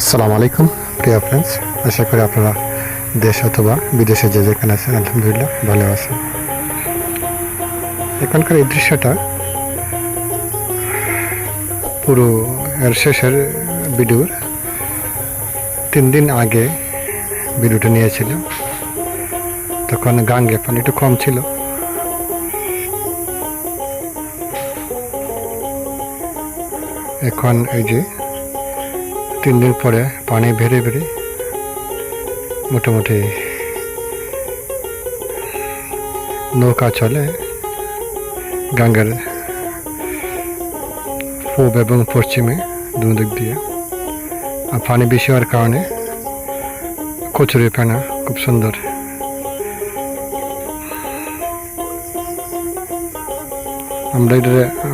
আসসালামু আলাইকুম, প্রিয় ফ্রেন্ডস আশা করি আপনারা দেশ অথবা বিদেশে যে যেখানে আছেন, আলহামদুলিল্লাহ ভালো আছেন। এখানকার এই দৃশ্যটা পুরো এর শেষের ভিডিওর তিন দিন আগে ভিডিওটা নিয়েছিলাম। তখন গাঙ্গে পানি একটু কম ছিল। এখন এই যে তিন দিন পরে পানি বেড়ে বেড়ে মোটামুটি নৌকা চলে গাঙ্গের পূব এবং পশ্চিমে দুদিক দিয়ে। আর পানি বেশি হওয়ার কারণে কচুরি ফেনা খুব সুন্দর। আমরা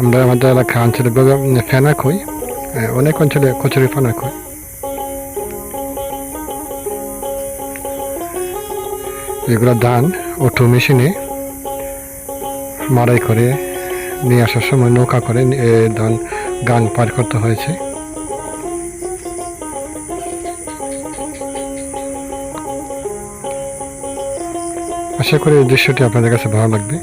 আমরা আমাদের এলাকা আঞ্চলিকভাবে ফেনা কই অনেক অঞ্চলে কচুরি ফেনা কই এগুলো ধান অটো মেশিনে মারাই করে নিয়ে আসার সময় নৌকা করে ধান গান পার করতে হয়েছে। আশা করি এই দৃশ্যটি আপনাদের কাছে ভালো লাগবে।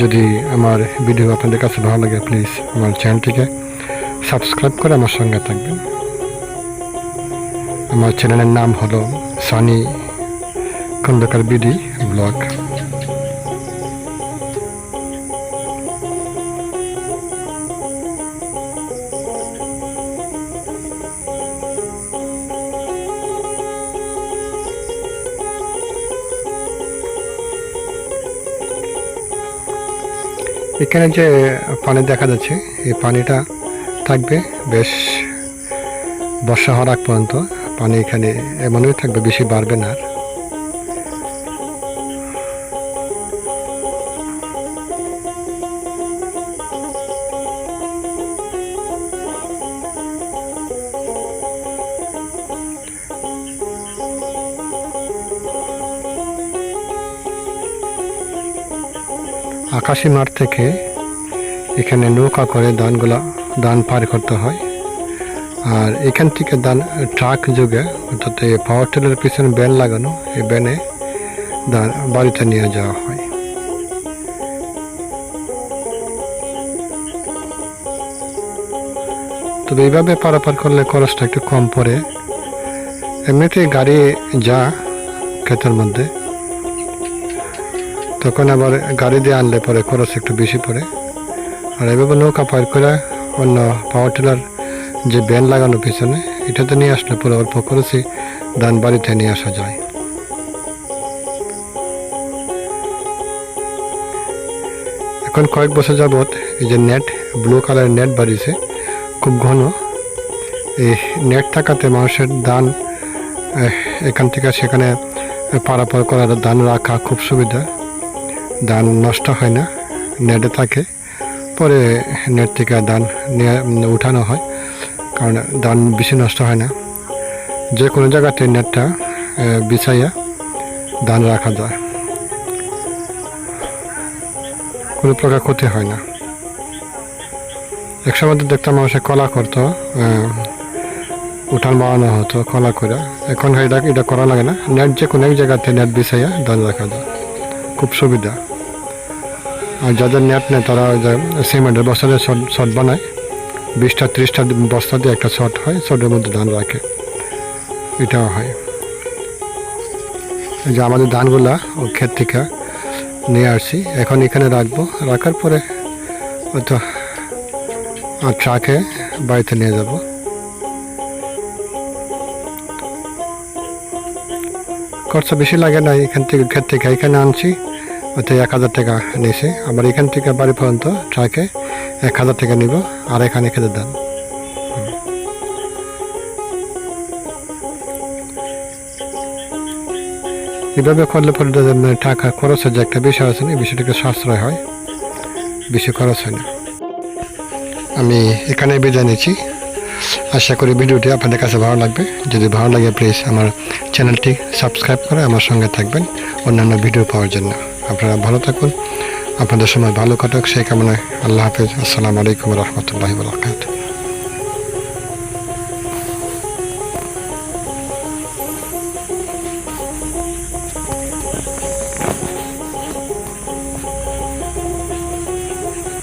যদি আমার ভিডিও আপনাদের কাছে ভালো লাগে প্লিজ আমার চ্যানেলটিকে সাবস্ক্রাইব করে আমার সঙ্গে থাকবেন। আমার চ্যানেলের নাম হলো সানি খন্দকার বিডি ব্লগ। এখানে যে পানি দেখা যাচ্ছে, এই পানিটা থাকবে বেশ বর্ষা হওয়ার আগ পর্যন্ত। পানি এখানে এমনই থাকবে, বেশি বাড়বে না আকাশি মাঠ থেকে এখানে নৌকা করে ধানগুলা ধান পার করতে হয়। আর এখান থেকে ধান ট্রাক যুগে, অর্থাৎ পাওয়ার টেলের পিছনে ব্যান লাগানো, এই ব্যানে ধান বাড়িতে নিয়ে যাওয়া হয়। তবে এইভাবে পারাপার করলে খরচটা একটু কম পড়ে। এমনিতেই গাড়ি যা ক্ষেতের মধ্যে, তখন আবার গাড়ি দিয়ে আনলে পরে খরচ একটু বেশি পড়ে। আর এভাবে নৌকা পার করে অন্য পাওয়ার টিলার যে ব্যান লাগানো পিছনে এটাতে নিয়ে আসলে পুরো অল্প করেছি ধান বাড়িতে নিয়ে আসা যায়। এখন কয়েক বছর যাবৎ এই যে নেট ব্লু কালারের নেট বাড়িছে খুব ঘন। এই নেট থাকাতে মানুষের এহ, এখান থেকে সেখানে পারাপার করার ধান রাখা খুব সুবিধা। ধান নষ্ট হয় না নেটে থাকে। পরে নেট থেকে ধান নিয়ে উঠানো হয়। কারণ ধান বেশি নষ্ট হয় না। যে কোনো জায়গাতে নেটটা বিছাইয়া ধান রাখা যায়। কোনো প্রকার ক্ষতি হয় না। এক সময় তো দেখতাম মানুষে কলা করতো উঠান বানানো হতো কলা করে। এখন এটা এটা করা লাগে না। নেট যে কোনো এক জায়গাতে নেট বিছাইয়া ধান রাখা যায়। খুব সুবিধা। আর যাদের নেট নেই তারা সিমেন্টের বস্তাতে শট শট বানায়। বিশটা, ত্রিশটা বস্তা দিয়ে একটা শট হয় শটের মধ্যে ধান রাখে। এটাও হয়। যে আমাদের ধানগুলা ও ক্ষেত থেকে নিয়ে আসছি, এখন এখানে রাখব। রাখার পরে হয়তো ট্রাকে বাড়িতে নিয়ে যাব। খরচা বেশি লাগে না এখান থেকে, ক্ষেত থেকে। এখানে আনছি, হয়তো এক হাজার টাকা নিয়েছে। আবার এখান থেকে বাড়ি পর্যন্ত ট্রাকে এক হাজার টাকা নিব আর এখানে খেতে দেন। এভাবে করলে পরে টাকা খরচের যে একটা বিষয় আছে না বিষয়টাকে সাশ্রয় হয়, বেশি খরচ হয় না। আমি এখানে বিদায় নিচ্ছি। আশা করি ভিডিওটি আপনাদের কাছে ভালো লাগবে। যদি ভালো লাগে প্লিজ আমার চ্যানেলটি সাবস্ক্রাইব করে আমার সঙ্গে থাকবেন অন্যান্য ভিডিও পাওয়ার জন্য। আপনারা ভালো থাকুন। আপনাদের সময় ভালো কাটুক। সেই কামনায় আল্লাহ হাফিজ। আসসালামু আলাইকুম রহমতুল্লাহ বরকাত